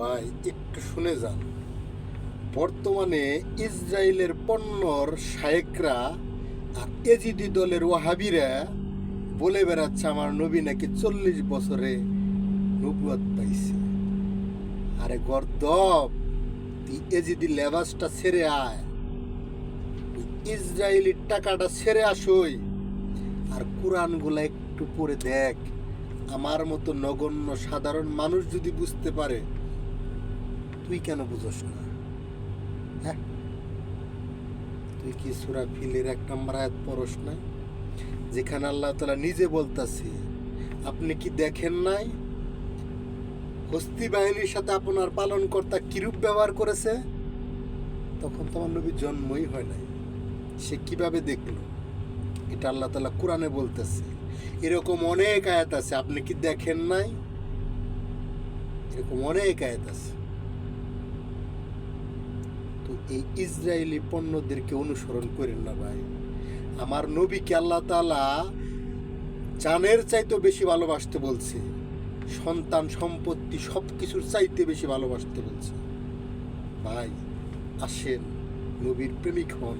ভাই, একটু শুনে যান। বর্তমানে ইসরায়েলের পণ্যর শায়েকরা আর এজিদি দলের ওয়াহাবিরা বলে বেড়াচ্ছে আমার নবী নাকি চল্লিশ বছরে নবুয়াত পাইছে। আরে গর্দব, তুই এজিডি লেবাসটা ছেড়ে আয়। ইসরায়েলির টাকাটা ছেড়ে আসই আর কোরআনগুলা একটু পড়ে দেখ। আমার মতো নগণ্য সাধারণ মানুষ যদি বুঝতে পারে তুই কেন বুঝোস না? হ্যাঁ? তুই কি সুরা ফিলের এক নম্বর আয়াত পড়স না? যেখানে আল্লাহ তালা নিজে বলতাছে, আপনি কি দেখেন নাই? হস্তি বাহিনীর সাথে আপনার পালনকর্তা কিরূপ ব্যবহার করেছে? তখন তোমার নবী জন্মই হয় নাই। সে কীভাবে দেখল? এটা আল্লাহ তালা কোরআনে বলতেছে। এরকম অনেক আয়াত আছে, আপনি কি দেখেন নাই? এরকম অনেক আয়াত আছে। এই ইসরায়েলি পণ্যদেরকে অনুসরণ করেন না ভাই। আমার নবীকে আল্লাহ তালা জানের চাইতে বেশি ভালোবাসতে বলছে, সন্তান সম্পত্তি সব কিছুর চাইতে বেশি ভালোবাসতে বলছে। ভাই, আসেন, নবীর প্রেমিক হন।